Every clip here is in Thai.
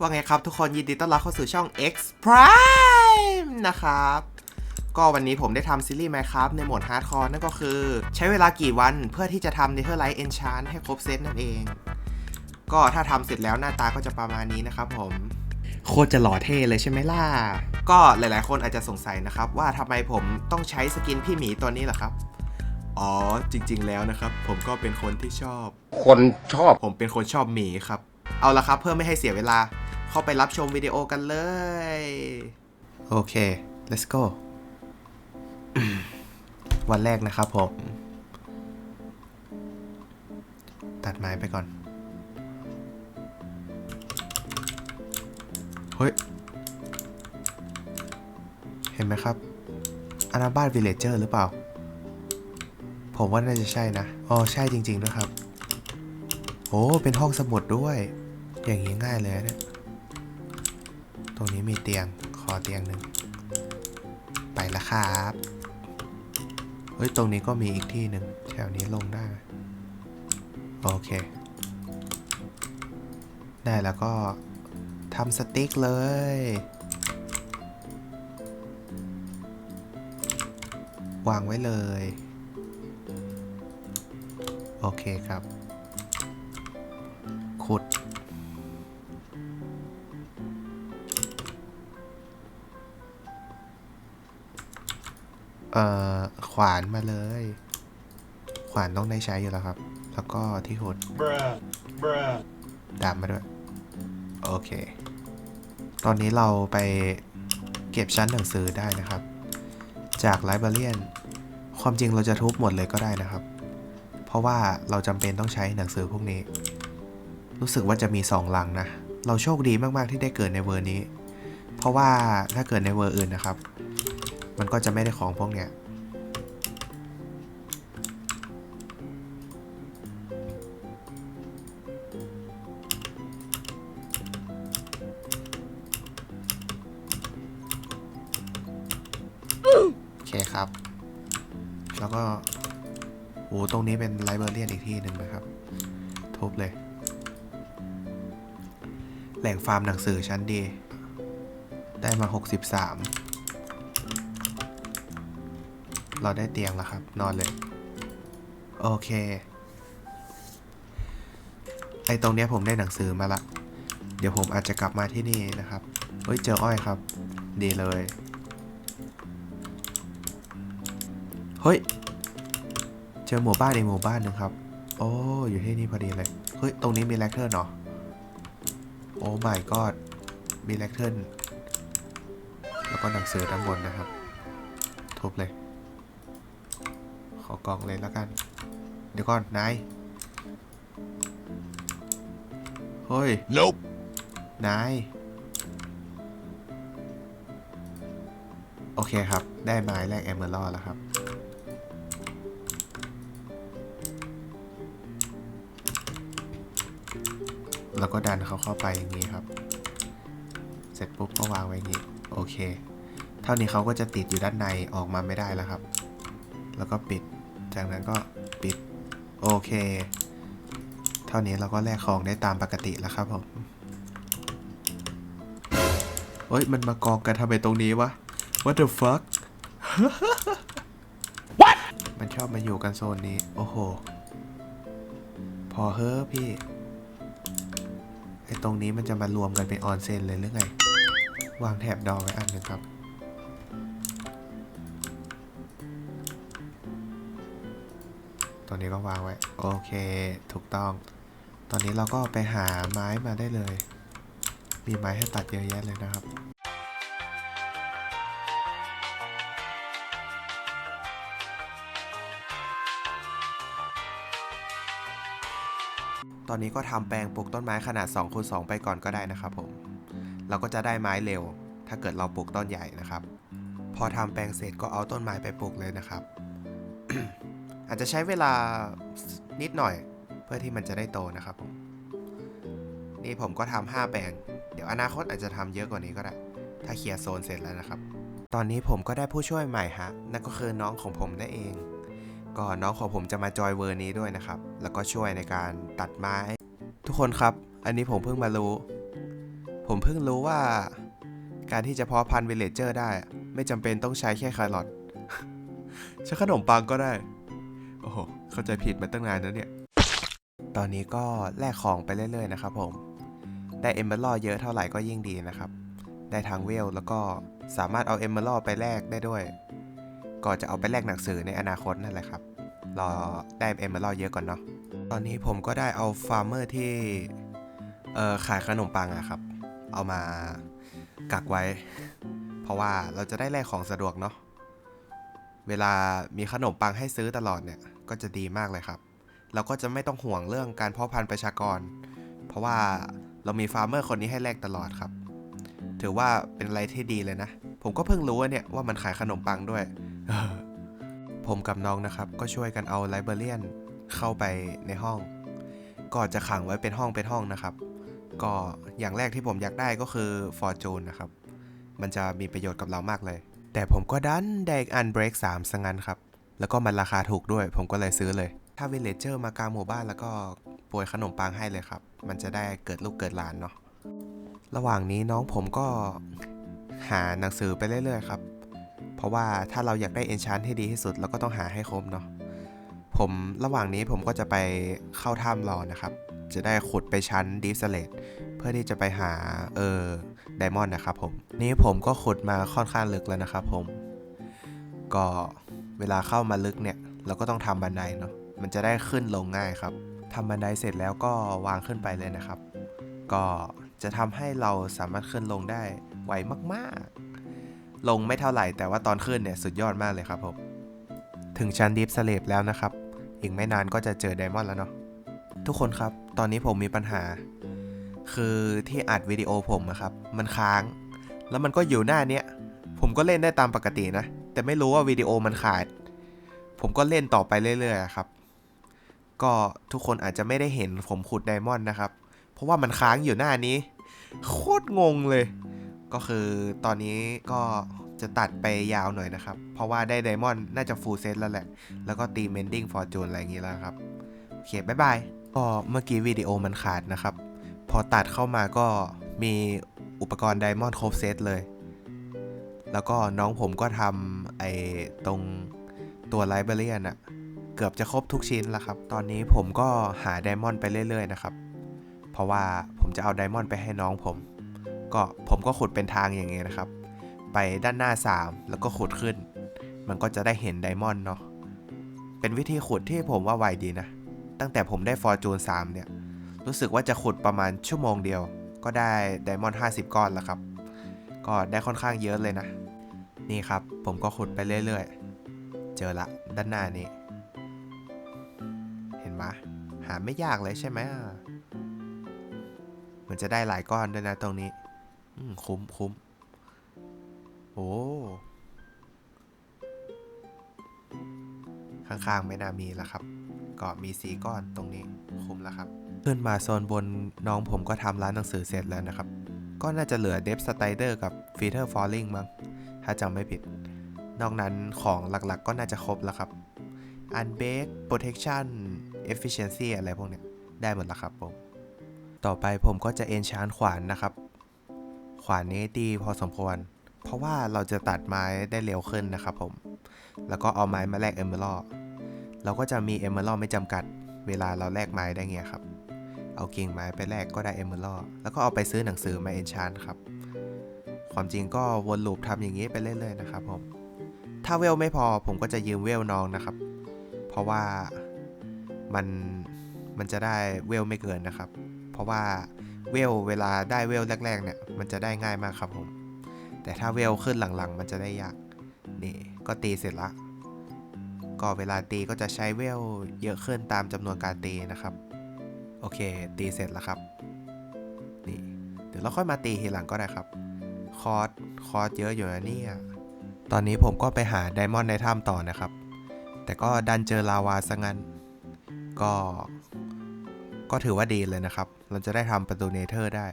ว่าไงครับทุกคนยินดีต้อนรับเข้าสู่ช่อง X Prime นะครับ ก็วันนี้ผมได้ทำซีรีส์ Minecraft ในโหมดฮาร์ดคอร์นั่นก็คือ ใช้เวลากี่วันเพื่อที่จะทำ Netherite Enchant ให้ครบเซตนั่นเอง ก็ถ้าทำเสร็จแล้วหน้าตาก็จะประมาณนี้นะครับผมโคตรจะหล่อเท่เลยใช่ไหมล่ะ ก็หลายๆ คนอาจจะสงสัยนะครับ ว่าทำไมผมต้องใช้สกินพี่หมีตัวนี้ล่ะครับ อ๋อจริง ๆ แล้วนะครับ ผมก็เป็นคนที่ชอบ คนชอบ ผมเป็นคนชอบหมีครับ เอาละครับ เพื่อไม่ให้เสียเวลา เข้าไปรับชมวิดีโอกันเลย โอเค let's go วันแรกนะครับผม ตัดไม้ไปก่อน เฮ้ย เห็นไหมครับอันนั้นบ้านวิลเลจเจอร์หรือเปล่า ผมว่าน่าจะใช่นะ อ๋อ ใช่จริงๆด้วยครับ โอ้ เป็นห้องสมุดด้วย อย่างนี้ง่ายเลยนะเนี่ย รงนี้มีเตียง ขอเตียงหนึ่ง ไปละครับ เฮ้ย ตรงนี้ก็มีอีกที่หนึ่ง แถวนี้ลงได้ไโอเค ได้แล้วก็ทำสติ๊กเลย วางไว้เลย โอเคครับ ขุด เอ่อขวานมาเลย ขวานต้องได้ใช้อยู่แล้วครับ แล้วก็ที่ขุด Bruh. Bruh. ดาบมาด้วย โอเค ตอนนี้เราไปเก็บชั้นหนังสือได้นะครับ จากไลบรารียนความจริงเราจะทุบหมดเลยก็ได้นะครับ เพราะว่าเราจำเป็นต้องใช้หนังสือพวกนี้ รู้สึกว่าจะมีสองลังนะ เราโชคดีมากๆที่ได้เกิดในเวอร์นี้ เพราะว่าถ้าเกิดในเวอร์อื่นนะครับ มันก็จะไม่ได้ของพวกเนี้ยโอเคครับ แล้วก็โอ้ตรงนี้เป็นไลเบรารียนอีกที่หนึ่งนะครับ ทุบเลย แหล่งฟาร์มหนังสือชั้นดี ได้มา 63 เราได้เตียงแล้วครับ นอนเลย โอเค ไอตรงเนี้ยผมได้หนังสือมาละ เดี๋ยวผมอาจจะกลับมาที่นี่นะครับ เฮ้ย เจออ้อยครับ ดีเลย เฮ้ย เจอหมู่บ้านอีกหมู่บ้านหนึ่งครับ โอ้ อยู่ที่นี่พอดีเลย เฮ้ย ตรงนี้มีแลคเทิร์เหรอโอ้ my god มีแลคเทิร์แล้วก็หนังสือด้านบนนะครับทุบเลย อกล่องเลยแล้วกัน เดี๋ยวก่อน นาย เฮ้ย Nope. นาย โอเคครับ ได้ไม้แรกแอมเบอร์ลแล้วครับ แล้วก็ดันเขาเข้าไปอย่างนี้ครับ เสร็จปุ๊บก็วางไว้อย่างนี้ โอเค เท่านี้เขาก็จะติดอยู่ด้านในออกมาไม่ได้แล้วครับ แล้วก็ปิด จากนั้นก็ปิด โอเค เท่านี้เราก็แลกของได้ตามปกติแล้วครับผมเฮ้ย มันมากองกันทำไมตรงนี้วะ What the fuck What มันชอบมาอยู่กันโซนนี้ โอ้โห พอเฮ้อพี่ ไอตรงนี้มันจะมารวมกันเป็นออนเซนเลยหรือไง วางแถบดอไว้อันหนึ่งครับ ตัวนี้ก็วางไว้ โอเค ถูกต้อง ตอนนี้เราก็ไปหาไม้มาได้เลย มีไม้ให้ตัดเยอะแยะเลยนะครับตอนนี้ก็ทำแปลงปลูกต้นไม้ขนาด2คูณ2ไปก่อนก็ได้นะครับผม เราก็จะได้ไม้เร็ว ถ้าเกิดเราปลูกต้นใหญ่นะครับ พอทำแปลงเสร็จก็เอาต้นไม้ไปปลูกเลยนะครับ อาจจะใช้เวลานิดหน่อยเพื่อที่มันจะได้โตนะครับผม นี่ผมก็ทำ5แปลง เดี๋ยวอนาคตอาจจะทำเยอะกว่านี้ก็ได้ ถ้าเคลียร์โซนเสร็จแล้วนะครับ ตอนนี้ผมก็ได้ผู้ช่วยใหม่ฮะ นั่นก็คือน้องของผมนั่นเอง ก็น้องของผมจะมาจอยเวอร์นี้ด้วยนะครับ แล้วก็ช่วยในการตัดไม้ ทุกคนครับ อันนี้ผมเพิ่งมารู้ ผมเพิ่งรู้ว่า การที่จะเพาะพันธุ์วิลเลจเจอร์ได้ ไม่จำเป็นต้องใช้แค่แครอทใช้ขนมปังก็ได้ เข้าใจผิดมาตั้งนานแล้วเนี่ย ตอนนี้ก็แลกของไปเรื่อยๆนะครับผม ได้เอมเบอร์เยอะเท่าไหร่ก็ยิ่งดีนะครับ ได้ทางเวลแล้วก็สามารถเอาเอมเบอร์ไปแลกได้ด้วยก็จะเอาไปแลกหนังสือในอนาคตนั่นแหละครับ รอได้เอมเบอร์เยอะก่อนเนาะ ตอนนี้ผมก็ได้เอาฟาร์มเมอร์ที่เอ่อขายขนมปังอะครับ เอามากักไว้ เพราะว่าเราจะได้แลกของสะดวกเนาะ เวลามีขนมปังให้ซื้อตลอดเนี่ย ก็จะดีมากเลยครับ เราก็จะไม่ต้องห่วงเรื่องการเพาะพันธุ์ประชากร เพราะว่าเรามีฟาร์มเมอร์คนนี้ให้แลกตลอดครับ ถือว่าเป็นอะไรที่ดีเลยนะ ผมก็เพิ่งรู้ว่าเนี่ยว่ามันขายขนมปังด้วย ผมกับน้องนะครับ ก็ช่วยกันเอาไลบรารียนเข้าไปในห้อง ก็จะขังไว้เป็นห้องเป็นห้องนะครับ ก็อย่างแรกที่ผมอยากได้ก็คือฟอร์จูนนะครับ มันจะมีประโยชน์กับเรามากเลย แต่ผมก็ดันได้อีกอันเบรกสามซะงั้นครับ แล้วก็มันราคาถูกด้วย ผมก็เลยซื้อเลย ถ้าวิลเลจเจอร์มากลางหมู่บ้านแล้วก็ป่วยขนมปังให้เลยครับ มันจะได้เกิดลูกเกิดหลานเนาะระหว่างนี้น้องผมก็หาหนังสือไปเรื่อยๆครับ เพราะว่าถ้าเราอยากได้เอนชานที่ดีที่สุดเราก็ต้องหาให้ครบเนาะผมระหว่างนี้ผมก็จะไปเข้าถ้ำรอนะครับ จะได้ขุดไปชั้นดีฟสเลตเพื่อที่จะไปหาเออไดมอนด์นะครับผม นี่ผมก็ขุดมาค่อนข้างลึกแล้วนะครับผม ก็ เวลาเข้ามาลึกเนี่ย เราก็ต้องทำบันไดเนาะ มันจะได้ขึ้นลงง่ายครับทำบันไดเสร็จแล้วก็วางขึ้นไปเลยนะครับ ก็จะทำให้เราสามารถขึ้นลงได้ไวมากๆ ลงไม่เท่าไหร่แต่ว่าตอนขึ้นเนี่ยสุดยอดมากเลยครับผม ถึงชั้นดีฟสเลปแล้วนะครับ อีกไม่นานก็จะเจอไดมอนด์แล้วเนาะ ทุกคนครับ ตอนนี้ผมมีปัญหา คือที่อัดวิดีโอผมอะครับ มันค้าง แล้วมันก็อยู่หน้าเนี้ย ผมก็เล่นได้ตามปกตินะ แต่ไม่รู้ว่าวิดีโอมันขาด ผมก็เล่นต่อไปเรื่อยๆครับ ก็ทุกคนอาจจะไม่ได้เห็นผมขุดไดมอนด์นะครับ เพราะว่ามันค้างอยู่หน้านี้ โคตรงงเลย ก็คือตอนนี้ก็จะตัดไปยาวหน่อยนะครับ เพราะว่าได้ไดมอนด์น่าจะฟูลเซตแล้วแหละ แล้วก็ตีเมนดิ้งฟอร์จูนอะไรอย่างงี้แล้วครับ โอเคบายบายก็เมื่อกี้วิดีโอมันขาดนะครับ พอตัดเข้ามาก็มีอุปกรณ์ไดมอนด์ครบเซตเลย แล้วก็น้องผมก็ทำไอ้ตรงตัวไลบรารียนอะเกือบจะครบทุกชิ้นแล้วครับ ตอนนี้ผมก็หาไดมอนด์ไปเรื่อย ๆ นะครับ เพราะว่าผมจะเอาไดมอนด์ไปให้น้องผม ก็ผมก็ขุดเป็นทางอย่างเงี้ยนะครับ ไปด้านหน้า 3 แล้วก็ขุดขึ้น มันก็จะได้เห็นไดมอนด์เนาะ เป็นวิธีขุดที่ผมว่าไวดีนะ ตั้งแต่ผมได้ฟอร์จูน3เนี่ย รู้สึกว่าจะขุดประมาณชั่วโมงเดียว ก็ได้ไดมอนด์50 ก้อนแล้วครับ ก็ได้ค่อนข้างเยอะเลยนะ นี่ครับ ผมก็ขุดไปเรื่อยๆ เจอละด้านหน้านี้เห็นไหมหาไม่ยากเลยใช่ไหมเหมันจะได้หลายก้อนด้วยนะตรงนี้คุ้มคุ้มโอ้ข้างๆไม่น่ามีแล้วครับ ก็มีสีก้อนตรงนี้คุ้มแล้วครับ ขึ้นมาโซนบนน้องผมก็ทำร้านหนังสือเสร็จแล้วนะครับ ก็น่าจะเหลือเดฟสไตเดอร์กับฟีเทอร์ฟอลลิงมั้งถ้าจำไม่ผิด นอกนั้นของหลักๆก็น่าจะครบแล้วครับอันเบ k โปรเทคชั่นเอฟฟิเชนซีอะไรพวกเนี้ยได้หมดแล้วครับผม ต่อไปผมก็จะเอนชานขวานนะครับ ขวานนี้ดีพอสมควร เพราะว่าเราจะตัดไม้ได้เร็วขึ้นนะครับผม แล้วก็เอาไม้มาแลกเอมเบอร์เราก็จะมีเอมเบอร์ไม่จำกัด เวลาเราแลกไม้ได้เงี้ยครับ เอากิ่งไม้ไปแลกก็ได้เอมเบอร์แล้วก็เอาไปซื้อหนังสือมาเอนชานครับ ความจริงก็วนลูปทำอย่างนี้ไปเรื่อยๆนะครับผม ถ้าเวลไม่พอผมก็จะยืมเวลน้องนะครับ เพราะว่ามันมันจะได้เวลไม่เกินนะครับ เพราะว่าเวลเวลาได้เวลแรกๆเนี่ยมันจะได้ง่ายมากครับผม แต่ถ้าเวลขึ้นหลังๆ มันจะได้ยาก นี่ก็ตีเสร็จละก็เวลาตีก็จะใช้เวลเยอะขึ้นตามจำนวนการตีนะครับ โอเค ตีเสร็จแล้วครับ นี่ เดี๋ยวเราค่อยมาตีทีหลังก็ได้ครับ คอร์สคอร์สเยอะอยู่นะเนี่ย ตอนนี้ผมก็ไปหาไดมอนด์ในถ้ำต่อนะครับ แต่ก็ดันเจอลาวาซะงั้น ก็ ก็ถือว่าดีเลยนะครับ เราจะได้ทำประตูเนเธอร์ได้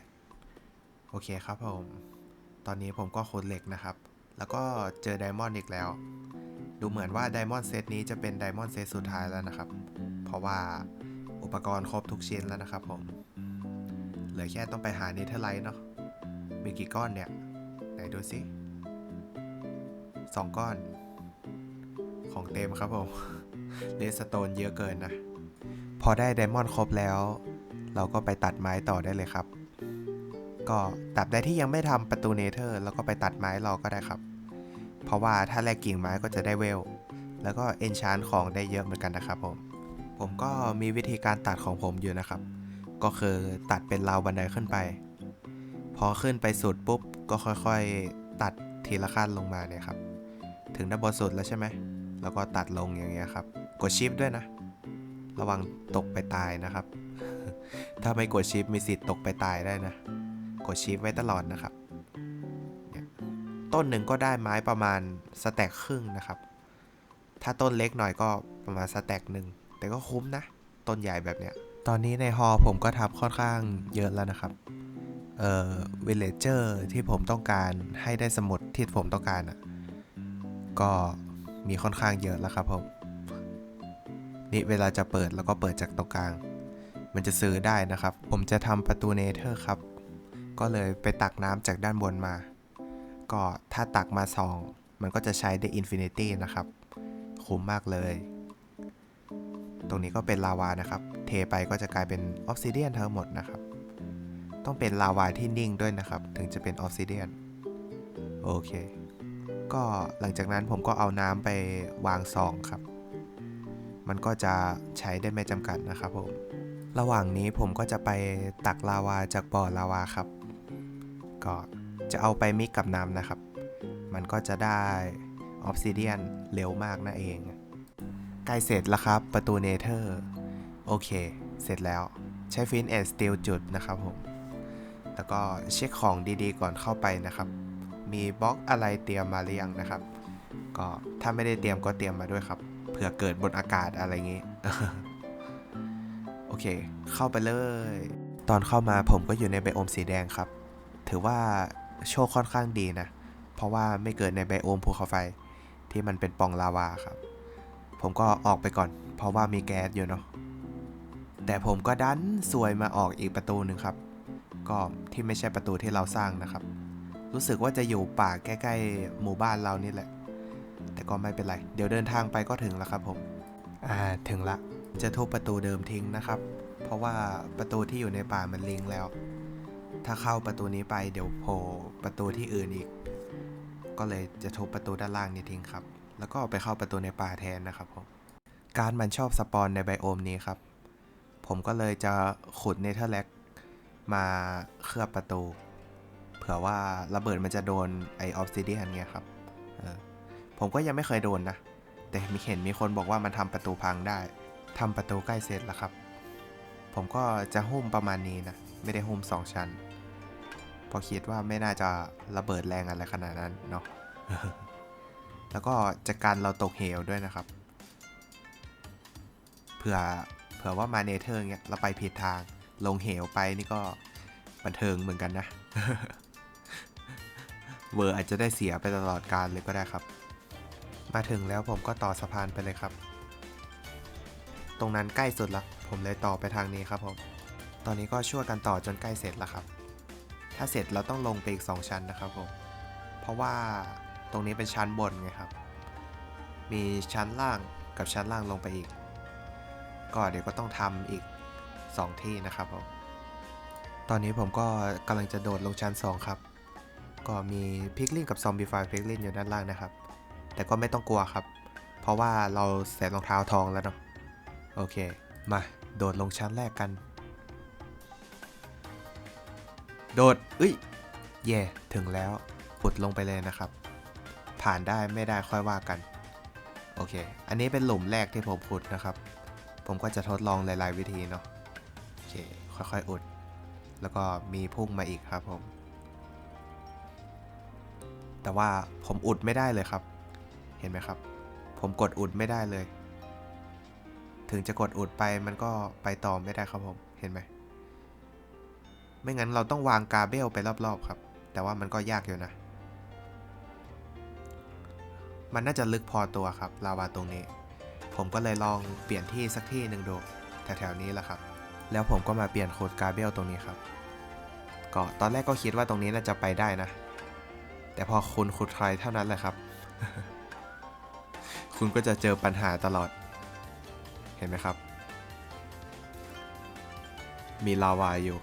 โอเคครับผม ตอนนี้ผมก็ขุดเหล็กนะครับ แล้วก็เจอไดมอนด์อีกแล้ว ดูเหมือนว่าไดมอนด์เซตนี้จะเป็นไดมอนด์เซตสุดท้ายแล้วนะครับ เพราะว่า อุปกรณ์ครบทุกชิ้นแล้วนะครับผม เหลือแค่ต้องไปหาเนเธอร์ไลท์เนาะ มีกี่ก้อนเนี่ย ไหนดูสิสองก้อน ของเต็มครับผมเลสโตนเยอะเกินนะ พอได้ไดมอนด์ครบแล้ว เราก็ไปตัดไม้ต่อได้เลยครับ ก็ตัดได้ที่ยังไม่ทำประตูเนเธอร์ แล้วก็ไปตัดไม้รอก็ได้ครับ เพราะว่าถ้าแลกกิ่งไม้ก็จะได้เวล แล้วก็เอนชานของได้เยอะเหมือนกันนะครับผม ผมก็มีวิธีการตัดของผมอยู่นะครับ ก็คือตัดเป็นราวบันไดขึ้นไป พอขึ้นไปสุดปุ๊บก็ค่อยๆ ตัดทีละขั้นลงมาเนี่ยครับ ถึงด้านบนสุดแล้วใช่ไหม แล้วก็ตัดลงอย่างเงี้ยครับ กดชิปด้วยนะ ระวังตกไปตายนะครับ ถ้าไม่กดชิปมีสิทธิ์ตกไปตายได้นะ กดชิปไว้ตลอดนะครับเนี่ยต้นหนึ่งก็ได้ไม้ประมาณสแต็กครึ่งนะครับ ถ้าต้นเล็กหน่อยก็ประมาณสแต็กหนึ่ง แต่ก็คุ้มนะ ต้นใหญ่แบบเนี้ย ตอนนี้ในฮอผมก็ทับค่อนข้างเยอะแล้วนะครับ เอ่อวิลเลเจอร์ที่ผมต้องการให้ได้สมุดที่ผมต้องการอะ ก็มีค่อนข้างเยอะแล้วครับผม นี่เวลาจะเปิดแล้วก็เปิดจากตรงกลาง มันจะซื้อได้นะครับ ผมจะทำประตูเนเธอร์ครับ ก็เลยไปตักน้ำจากด้านบนมา ก็ถ้าตักมาสองมันก็จะใช้ได้อินฟินิตี้นะครับ คุ้มมากเลย ตรงนี้ก็เป็นลาวานะครับ เทไปก็จะกลายเป็นออฟซิเดียนทั้งหมดนะครับ ต้องเป็นลาวาที่นิ่งด้วยนะครับ ถึงจะเป็นออฟซิเดียนโอเค ก็หลังจากนั้นผมก็เอาน้ำไปวางซองครับ มันก็จะใช้ได้ไม่จำกัดนะครับผม ระหว่างนี้ผมก็จะไปตักลาวาจากบ่อลาวาครับ ก็จะเอาไปมิกกับน้ำนะครับ มันก็จะได้ออฟซิเดียนเร็วมากนั่นเอง ใกล้เสร็จแล้วครับ ประตูเนเธอร์ โอเค เสร็จแล้วใช้ฟินแอนสตีลจุดนะครับผม แล้วก็เช็คของดีๆ ก่อนเข้าไปนะครับ มีบล็อกอะไรเตรียมมาหรือยังนะครับ ก็ถ้าไม่ได้เตรียมก็เตรียมมาด้วยครับ เผื่อเกิดบนอากาศอะไรอย่างงี้ โอเค เข้าไปเลย ตอนเข้ามาผมก็อยู่ในไบโอมสีแดงครับ ถือว่าโชคค่อนข้างดีนะ เพราะว่าไม่เกิดในไบโอมภูเขาไฟที่มันเป็นปองลาวาครับ ผมก็ออกไปก่อน เพราะว่ามีแก๊สอยู่เนาะแต่ผมก็ดันซวยมาออกอีกประตูหนึ่งครับ ก็ที่ไม่ใช่ประตูที่เราสร้างนะครับ รู้สึกว่าจะอยู่ป่าใกล้ๆหมู่บ้านเรานี่แหละ แต่ก็ไม่เป็นไร เดี๋ยวเดินทางไปก็ถึงแล้วครับผม อ่าถึงละ จะทุบประตูเดิมทิ้งนะครับ เพราะว่าประตูที่อยู่ในป่ามันลิงแล้ว ถ้าเข้าประตูนี้ไปเดี๋ยวโผล่ประตูที่อื่นอีก ก็เลยจะทุบประตูด้านล่างนี้ทิ้งครับ แล้วก็ไปเข้าประตูในป่าแทนนะครับผมการมันชอบสปอนในไบโอมนี้ครับ ผมก็เลยจะขุดเนเธอร์แลกมาเคลือบประตู เผื่อว่าระเบิดมันจะโดนไอออฟซิเดียนเงี้ยครับออผมก็ยังไม่เคยโดนนะ แต่มีเห็นมีคนบอกว่ามันทำประตูพังได้ทำประตูใกล้เสร็จแล้วครับ ผมก็จะหุ้มประมาณนี้นะ ไม่ได้หุ้มสองชั้นเพอคิดว่าไม่น่าจะระเบิดแรงอะไรขนาดนั้นเนาะ แล้วก็จะกันเราตกเหวด้วยนะครับ เผื่อเผื่อว่ามาเนเธอร์เงี้ยเราไปผิดทางลงเหวไปนี่ก็บันเทิงเหมือนกันนะ เวอร์อาจจะได้เสียไปตลอดการเลยก็ได้ครับ มาถึงแล้วผมก็ต่อสะพานไปเลยครับ ตรงนั้นใกล้สุดละผมเลยต่อไปทางนี้ครับผม ตอนนี้ก็ช่วยกันต่อจนใกล้เสร็จแล้วครับ ถ้าเสร็จเราต้องลงไปอีก 2 ชั้นนะครับผม เพราะว่า ตรงนี้เป็นชั้นบนไงครับ มีชั้นล่างกับชั้นล่างลงไปอีก ก็เดี๋ยวก็ต้องทำอีก 2 ที่นะครับผมตอนนี้ผมก็กำลังจะโดดลงชั้น 2 ครับ ก็มีพิกลินกับซอมบี้ไฟพิกลินอยู่ด้านล่างนะครับ แต่ก็ไม่ต้องกลัวครับ เพราะว่าเราใส่รองเท้าทองแล้วเนาะโอเค มาโดดลงชั้นแรกกัน โดดเอ้ยเย่ถึงแล้วขุดลงไปเลยนะครับ ผ่านได้ไม่ได้ค่อยว่ากัน โอเค อันนี้เป็นหลุมแรกที่ผมขุดนะครับ ผมก็จะทดลองหลาย ๆ วิธีเนาะโอเค ค่อย ๆ อุด แล้วก็มีพุ่งมาอีกครับผม แต่ว่าผมอุดไม่ได้เลยครับ เห็นไหมครับ ผมกดอุดไม่ได้เลย ถึงจะกดอุดไปมันก็ไปต่อไม่ได้ครับผม เห็นไหมไม่งั้นเราต้องวางกาเบลไปรอบ ๆ ครับ แต่ว่ามันก็ยากอยู่นะ มันน่าจะลึกพอตัวครับลาวาตรงนี้ ผมก็เลยลองเปลี่ยนที่สักที่หนึ่งดูแถวๆนี้แหละครับ แล้วผมก็มาเปลี่ยนโคดกาเบลตรงนี้ครับ ก็ตอนแรกก็คิดว่าตรงนี้น่าจะไปได้นะ แต่พอคุณขุดใครเท่านั้นแหละครับ คุณก็จะเจอปัญหาตลอด เห็นไหมครับ มีลาวาอยู่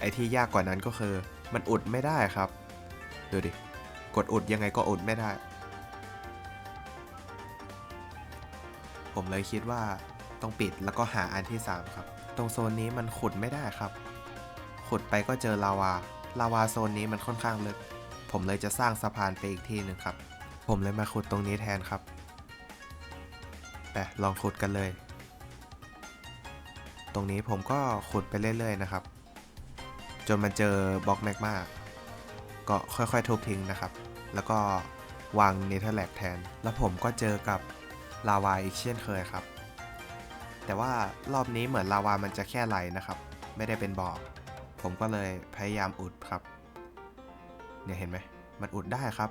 ไอ้ที่ยากกว่านั้นก็คือ มันอุดไม่ได้ครับ ดูดิ กดอุดยังไงก็อุดไม่ได้ ผมเลยคิดว่าต้องปิดแล้วก็หาอันที่ 3 ครับ ตรงโซนนี้มันขุดไม่ได้ครับ ขุดไปก็เจอลาวา ลาวาโซนนี้มันค่อนข้างลึก ผมเลยจะสร้างสะพานไปอีกที่หนึ่งครับ ผมเลยมาขุดตรงนี้แทนครับแต่ลองขุดกันเลย ตรงนี้ผมก็ขุดไปเรื่อยๆนะครับ จนมันเจอบล็อกแมกมา ก็ค่อยๆทุบทิ้งนะครับ แล้วก็วางเนเธอร์แลกแทน แล้วผมก็เจอกับลาวาอีกเช่นเคยครับ แต่ว่ารอบนี้เหมือนลาวามันจะแค่ไหลนะครับ ไม่ได้เป็นบ่อ ผมก็เลยพยายามอุดครับ เนี่ยเห็นไหม มันอุดได้ครับ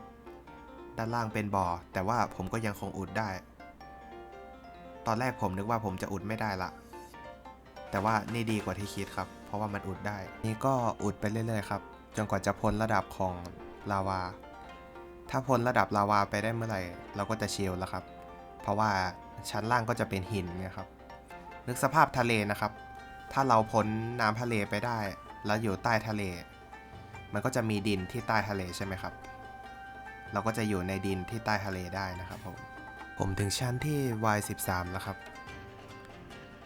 ด้านล่างเป็นบ่อ แต่ว่าผมก็ยังคงอุดได้ ตอนแรกผมนึกว่าผมจะอุดไม่ได้ละ แต่ว่านี่ดีกว่าที่คิดครับ เพราะว่ามันอุดได้ นี่ก็อุดไปเรื่อยๆครับ จนกว่าจะพ้นระดับของลาวา ถ้าพ้นระดับลาวาไปได้เมื่อไหร่ เราก็จะเชลแล้วครับ เพราะว่าชั้นล่างก็จะเป็นหินนี่ยครับ นึกสภาพทะเลนะครับ ถ้าเราพ้นน้ำทะเลไปได้ แล้วอยู่ใต้ทะเล มันก็จะมีดินที่ใต้ทะเลใช่ไหมครับ เราก็จะอยู่ในดินที่ใต้ทะเลได้นะครับผม ผมถึงชั้นที่ Y13 แล้วครับ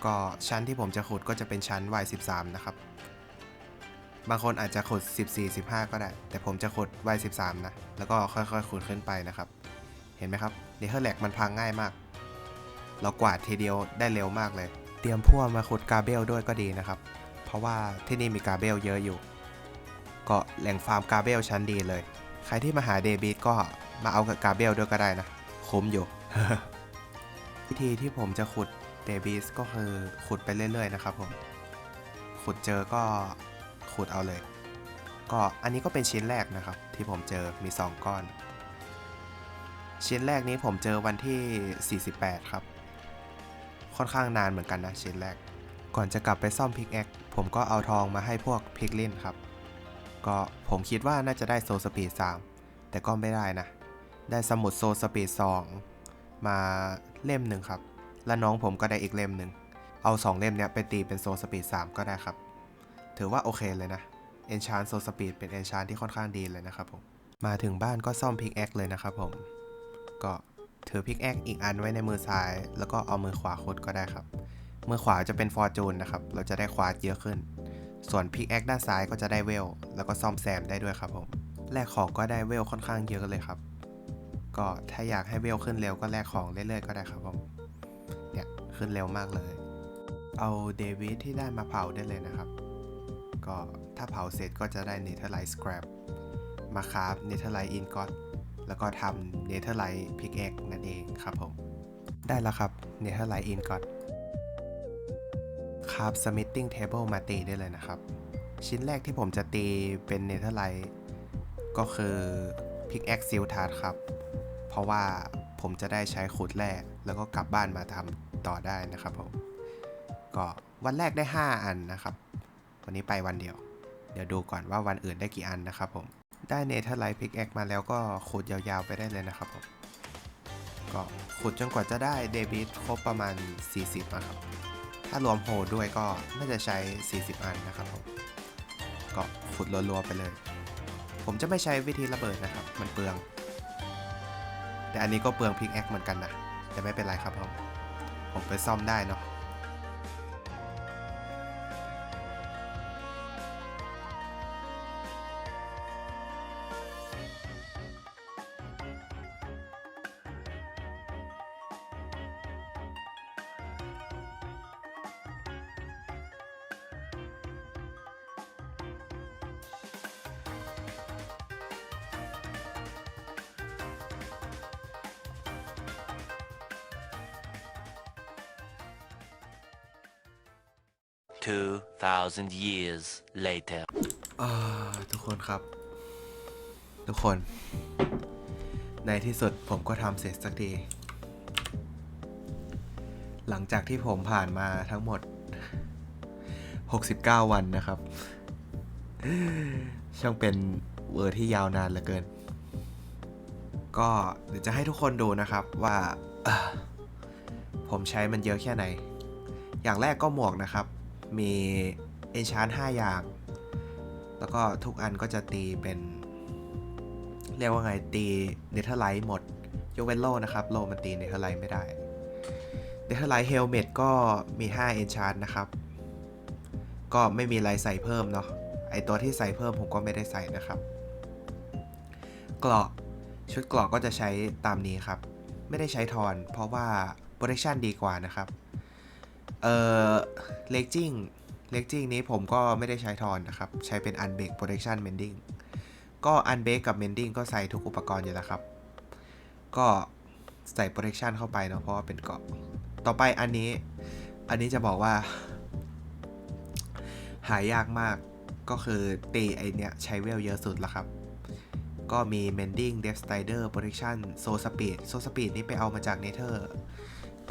ก็ชั้นที่ผมจะขุดก็จะเป็นชั้น Y13 นะครับ บางคนอาจจะขุด14 15 ก็ได้ แต่ผมจะขุด Y13 นะ แล้วก็ค่อยๆขุดขึ้นไปนะครับ เห็นไหมครับเนเธอร์แลกมันพังง่ายมาก เรากวาดทีเดียวได้เร็วมากเลย เตรียมพ่วกมาขุดกาเบลด้วยก็ดีนะครับ เพราะว่าที่นี่มีกาเบลเยอะอยู่ ก็แหล่งฟาร์มกาเบลชั้นดีเลย ใครที่มาหาเดบิตก็มาเอากับกาเบลด้วยก็ได้นะ คุ้มอยู่ วิธีที่ผมจะขุดเดบิสก็คือขุดไปเรื่อยๆนะครับผม ขุดเจอก็ ขุดเอาเลย ก็อันนี้ก็เป็นชิ้นแรกนะครับ ที่ผมเจอมี 2 ก้อน ชิ้นแรกนี้ผมเจอวันที่ 48 ครับ ค่อนข้างนานเหมือนกันนะชิ้นแรก ก่อนจะกลับไปซ่อมพิกแอคผมก็เอาทองมาให้พวกพิกลินครับ ก็ผมคิดว่าน่าจะได้โซสปีด3แต่ก็ไม่ได้นะ ได้สมุดโซสปีด2มาเล่มหนึ่งครับ และน้องผมก็ได้อีกเล่มหนึ่งเอา 2 เล่มเนี้ยไปตีเป็นโซสปีด3ก็ได้ครับ ถือว่าโอเคเลยนะเอนชานโซสปีดเป็นเอนชานที่ค่อนข้างดีเลยนะครับผม มาถึงบ้านก็ซ่อมพิกแอคเลยนะครับผม ก็ถือพิกแอคอีกอันไว้ในมือซ้าย แล้วก็เอามือขวาคดก็ได้ครับ มือขวาจะเป็นฟอร์จูนนะครับ เราจะได้ควาดเยอะขึ้น ส่วนพิกแอคด้านซ้ายก็จะได้เวล แล้วก็ซ่อมแซมได้ด้วยครับผม แลกของก็ได้เวลค่อนข้างเยอะเลยครับ ก็ถ้าอยากให้เวลขึ้นเร็วก็แลกของเรื่อยๆก็ได้ครับผม เนี่ยขึ้นเร็วมากเลย เอาเดวิดที่ได้มาเผาได้เลยนะครับ ก็ถ้าเผาเสร็จก็จะได้เนเธอร์ไลท์สครับมาคราฟเนเธอร์ไลท์อินกอตแล้วก็ทำเนเธอร์ไลท์พิกแอคนั่นเองครับผม ได้แล้วครับเนเธอร์ไลท์อินกอตคราฟสมิ t ติ้งเทเบิลมาตีได้เลยนะครับ ชิ้นแรกที่ผมจะตีเป็นเนเธอร์ไลท์ก็คือพิกแอคซิลทาร์ครับ เพราะว่าผมจะได้ใช้ขุดแร่แล้วก็กลับบ้านมาทำต่อได้นะครับผมก็วันแรกได้ 5 อันนะครับ วันนี้ไปวันเดียว เดี๋ยวดูก่อนว่าวันอื่นได้กี่อันนะครับผม ได้เนเธอร์ไลท์พิกแอคมาแล้วก็ขุดยาวๆไปได้เลยนะครับผม ก็ขุดจนกว่าจะได้เดบิตครบประมาณ 40นะครับ ถ้ารวมโฮลด้วยก็น่าจะใช้ 40 อันนะครับผม ก็ขุดรัวๆไปเลย ผมจะไม่ใช้วิธีระเบิดนะครับ มันเปลือง แต่อันนี้ก็เปลืองพิกแอคเหมือนกันนะ แต่ไม่เป็นไรครับผม ผมไปซ่อมได้เนาะ 2,000 years later. อ่าทุกคนครับ ทุกคน ในที่สุดผมก็ทำเสร็จสักที หลังจากที่ผมผ่านมาทั้งหมด 69 วันนะครับ ช่างเป็นเวอร์ที่ยาวนานเหลือเกิน ก็เดี๋ยวจะให้ทุกคนดูนะครับว่าผมใช้มันเยอะแค่ไหน อย่างแรกก็หมวกนะครับ มี อนชาน5อย่าง แล้วก็ทุกอันก็จะตีเป็น เรียกว่าไงตีเนเธอร์ไลท์หมด ยกเว้นโลนะครับ โลมันตีเนเธอร์ไลท์ไม่ได้เนเธอร์ไลท์เฮลเมตก็มี5เอนชานนะครับ ก็ไม่มีอะไรใส่เพิ่มเนาะไอตัวที่ใส่เพิ่มผมก็ไม่ได้ใส่นะครับเกราะชุดเกราะก็จะใช้ตามนี้ครับ ไม่ได้ใช้ทอน เพราะว่า protection ดีกว่านะครับ เอ่อ legging legging นี้ผมก็ไม่ได้ใช้ทอนนะครับ ใช้เป็น unbreak protection mending ก็ unbreak กับ mending ก็ใส่ทุกอุปกรณ์อยู่แล้วครับ ก็ใส่ protection เข้าไปเนาะเพราะว่าเป็นเกาะ ต่อไปอันนี้ อันนี้จะบอกว่า หายากมากก็คือตีไอเนี้ยใช้เวลเยอะสุดแล้วครับ ก็มี Mending Death Strider Protection Soul Speed Soul Speed นี่ไปเอามาจาก Nether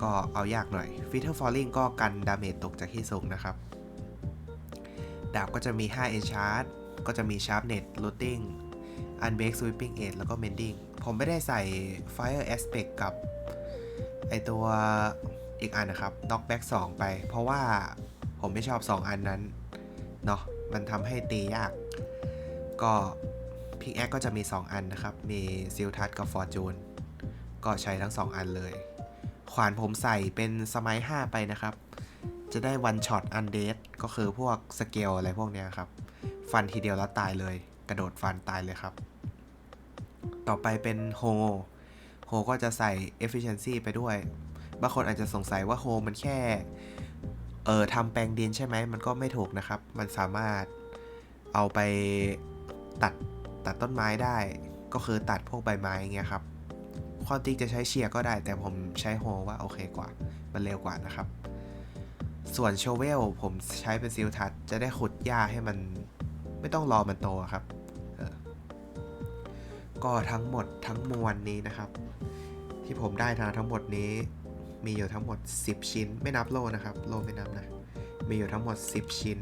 ก็เอายากหน่อย Feather Falling ก็กันดาเมจตกจากที่สูงนะครับ ดาบก็จะมี 5 Enchant ก็จะมี Sharpness Looting Unbreak Sweeping Edge แล้วก็ Mending ผมไม่ได้ใส่ Fire Aspect กับไอตัวอีกอันนะครับ Knockback 2 ไป เพราะว่าผมไม่ชอบ 2 อันนั้น เนาะมันทำให้ตียาก ก็พิกแอคก็จะมี 2 อันนะครับ มีซิลทัสกับฟอร์จูนก็ใช้ทั้ง 2 อันเลย ขวานผมใส่เป็นสมัย 5 ไปนะครับ จะได้วันช็อตอันเดดก็คือพวกสเกลอะไรพวกเนี้ยครับ ฟันทีเดียวแล้วตายเลย กระโดดฟันตายเลยครับ ต่อไปเป็นโฮโฮก็จะใส่ efficiency ไปด้วย บางคนอาจจะสงสัยว่าโฮมันแค่ เออทำแปลงดินใช่ไหม มันก็ไม่ถูกนะครับ มันสามารถเอาไปตัดตัดต้นไม้ได้ ก็คือตัดพวกใบไม้เงี้ยครับ ความจริงจะใช้เชียร์ก็ได้ แต่ผมใช้โฮว่าโอเคกว่า มันเร็วกว่านะครับ ส่วนโชเวลผมใช้เป็นซิลทัชจะได้ขุดหญ้าให้มันไม่ต้องรอมันโตครับ ก็ทั้งหมดทั้งมวลนี้นะครับ ที่ผมได้มาทั้งหมดนี้ มีอยู่ทั้งหมด 10 ชิ้น ไม่นับโลนะครับ โลไม่นับนะ มีอยู่ทั้งหมด 10 ชิ้น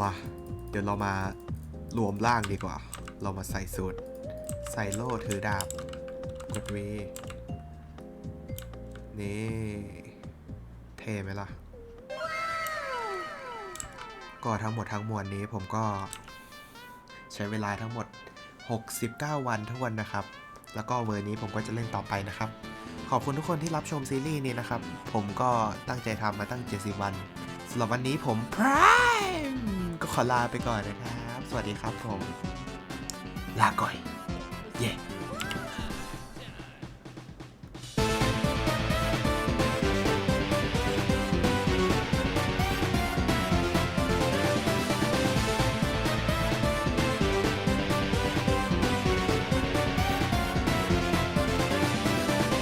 มา เดี๋ยวเรามารวมร่างดีกว่า เรามาใส่สูตร ใส่โล่ถือดาบ กดวีนี่ เท่ไหมล่ะ ก็ทั้งหมดทั้งมวลนี้ผมก็ใช้เวลาทั้งหมด 69 วันทุกวันนะครับ แล้วก็เวอร์นี้ผมก็จะเล่นต่อไปนะครับ ขอบคุณทุกคนที่รับชมซีรีส์นี้นะครับ ผมก็ตั้งใจทำมาตั้ง 70 วันสำหรับวันนี้ผมพรายก็ขอลาไปก่อนนะครับ สวัสดีครับผม ลาก่อย